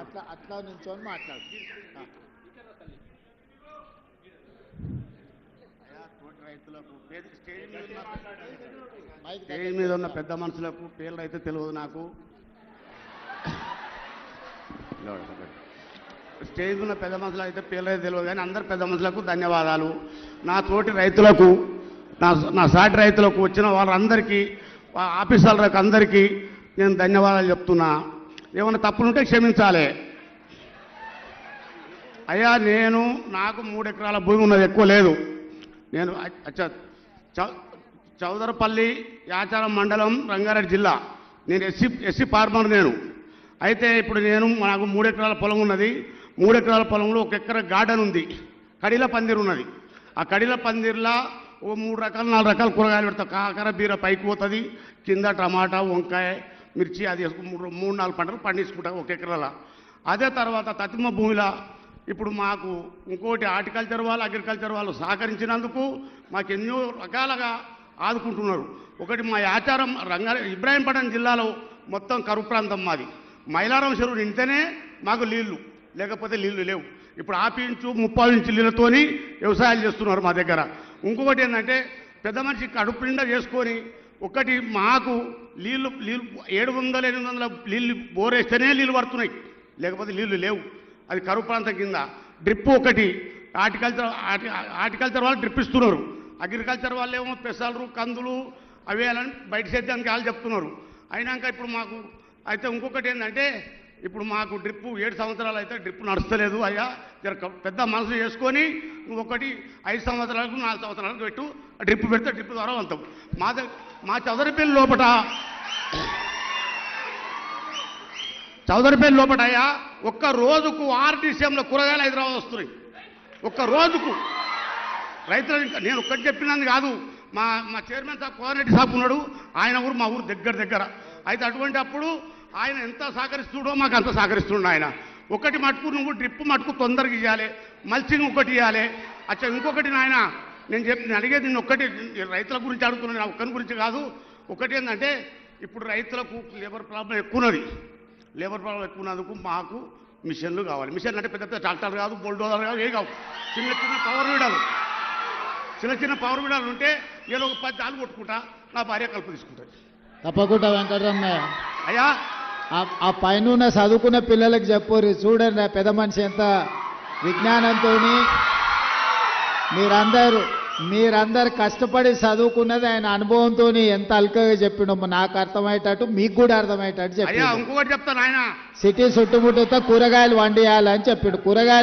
అట్లా అట్లా నుంచొని మాట్లాడు. తోటి రైతులకు స్టేజ్ మీద ఉన్న- పెద్ద మనుషులకు పేర్లు అయితే తెలియదు నాకు. స్టేజ్ ఉన్న పెద్ద మనుషులు అయితే పేర్లు అయితే తెలియదు కానీ అందరు పెద్ద మనుషులకు ధన్యవాదాలు. నా తోటి రైతులకు నా నా సాటి రైతులకు వచ్చిన వాళ్ళందరికీ ఆఫీసర్లకు అందరికీ నేను ధన్యవాదాలు చెప్తున్నా. ఏమైనా తప్పులుంటే క్షమించాలి. అయ్యా నేను నాకు మూడు ఎకరాల భూమి ఉన్నది ఎక్కువ లేదు. నేను చౌ- చౌదరపల్లి యాచారం మండలం రంగారెడ్డి జిల్లా. నేను ఎస్సీ ఎస్సీ ఫార్మర్ నేను. అయితే ఇప్పుడు నేను నాకు మూడు ఎకరాల పొలం ఉన్నది. మూడు ఎకరాల పొలంలో ఒక ఎకర గార్డెన్ ఉంది. కడిల పందిరు ఉన్నది. ఆ కడిల పందిర్లా ఓ మూడు రకాలు నాలుగు రకాల కూరగాయలు పెడతా. కాకర బీర పైకి పోతుంది కింద టమాటా వంకాయ మిర్చి అది మూడు మూడు నాలుగు పంటలు పండించుకుంటాం ఒక ఎకరాల. అదే తర్వాత తతిమ భూమిలో. ఇప్పుడు మాకు ఇంకోటి హార్టికల్చర్ వాళ్ళు అగ్రికల్చర్ వాళ్ళు సహకరించినందుకు మాకు ఎన్నో రకాలుగా ఆదుకుంటున్నారు. ఒకటి మా ఆచారం రంగా ఇబ్రాహీంపట్నం జిల్లాలో మొత్తం కరువు ప్రాంతం మాది. మైలారం చెరువు నిండితేనే మాకు నీళ్ళు లేకపోతే నీళ్ళు లేవు. ఇప్పుడు ఆపించు ముప్పావించు ఇంచు నీళ్ళతోని వ్యవసాయాలు చేస్తున్నారు మా దగ్గర. ఇంకొకటి ఏంటంటే పెద్ద మనిషి కడుపు నిండా చేసుకొని ఒకటి మాకు నీళ్ళు నీళ్ళు ఏడు వందల ఎనిమిది వందల నీళ్ళు బోరేస్తేనే నీళ్ళు పడుతున్నాయి. లేకపోతే నీళ్ళు లేవు. అది కరువు ప్రాంతం కింద. డ్రిప్ ఒకటి. హార్టికల్చర్ హార్టికల్చర్ వాళ్ళు డ్రిప్ ఇస్తున్నారు. అగ్రికల్చర్ వాళ్ళు ఏమో పెసలు కందులు అవి వేయాలని బయట సేద్యానికి వాళ్ళు చెప్తున్నారు. అయినాక ఇప్పుడు మాకు అయితే ఇంకొకటి ఏంటంటే ఇప్పుడు మాకు డ్రిప్ ఏడు సంవత్సరాలు అయితే డ్రిప్ నడుస్తలేదు అయ్యా. జర పెద్ద మనసు చేసుకొని నువ్వు ఒకటి ఐదు సంవత్సరాలకు నాలుగు సంవత్సరాలకు పెట్టు. ఆ డ్రిప్ పెడితే డ్రిప్ ద్వారా వెళ్తాం మా దగ్గర మా చౌదరిపల్లి లోపట. చౌదరిపల్లి లోపట అయ్యా ఒక్క రోజుకు ఆర్టీసీఎంలో కూరగాయలు హైదరాబాద్ వస్తున్నాయి. ఒక్క రోజుకు. రైతులు నేను ఒక్కటి చెప్పినది కాదు. మా మా చైర్మన్ సాబ్ కోఆర్డినేట్ సాబ్ ఉన్నాడు. ఆయన ఊరు మా ఊరు దగ్గర దగ్గర. అయితే అటువంటి అప్పుడు ఆయన ఎంత సహకరిస్తుడో మాకు అంత సహకరిస్తుండు ఆయన. ఒకటి మటుకు నువ్వు డ్రిప్ మటుకు తొందరగా ఇవ్వాలి మల్చింగ్ ఒకటి ఇవ్వాలి అచ్చా ఇంకొకటి నాయన నేను చెప్పి నేను అడిగేది నేను ఒక్కటి రైతుల గురించి అడుగుతున్నాను ఒక్కరి గురించి కాదు. ఒకటి ఏంటంటే ఇప్పుడు రైతులకు లేబర్ ప్రాబ్లం ఎక్కువ ఉన్నది లేబర్ ప్రాబ్లం ఎక్కువ ఉన్నందుకు మాకు మిషన్లు కావాలి. మిషన్ అంటే పెద్ద పెద్ద ట్రాక్టర్ కాదు బుల్డోజర్ కాదు ఏ కావు. చిన్న చిన్న పవర్ వీడాలు చిన్న చిన్న పవర్ వీడాలు ఉంటే నేను ఒక పది దాలు కొట్టుకుంటా నా భార్య కలుపు తీసుకుంటుంది. తప్పకుండా వెంకటరమయ్య అయ్యా ఆ- పైన చదువుకున్న పిల్లలకు చెప్పుర్రి చూడండి ఆ పెద్ద మనిషి ఎంత విజ్ఞానంతో మీరందరూ మీరందరు కష్టపడి చదువుకున్నది ఆయన అనుభవంతో ఎంత అల్కగా చెప్పిండో నాకు అర్థమయ్యేటట్టు మీకు కూడా అర్థమయ్యేటట్టు చెప్పిండు. ఇంకొకటి చెప్తాను ఆయన సిటీ చుట్టుముట్టుతో కూరగాయలు వండియాలని చెప్పిండు. కూరగాయలు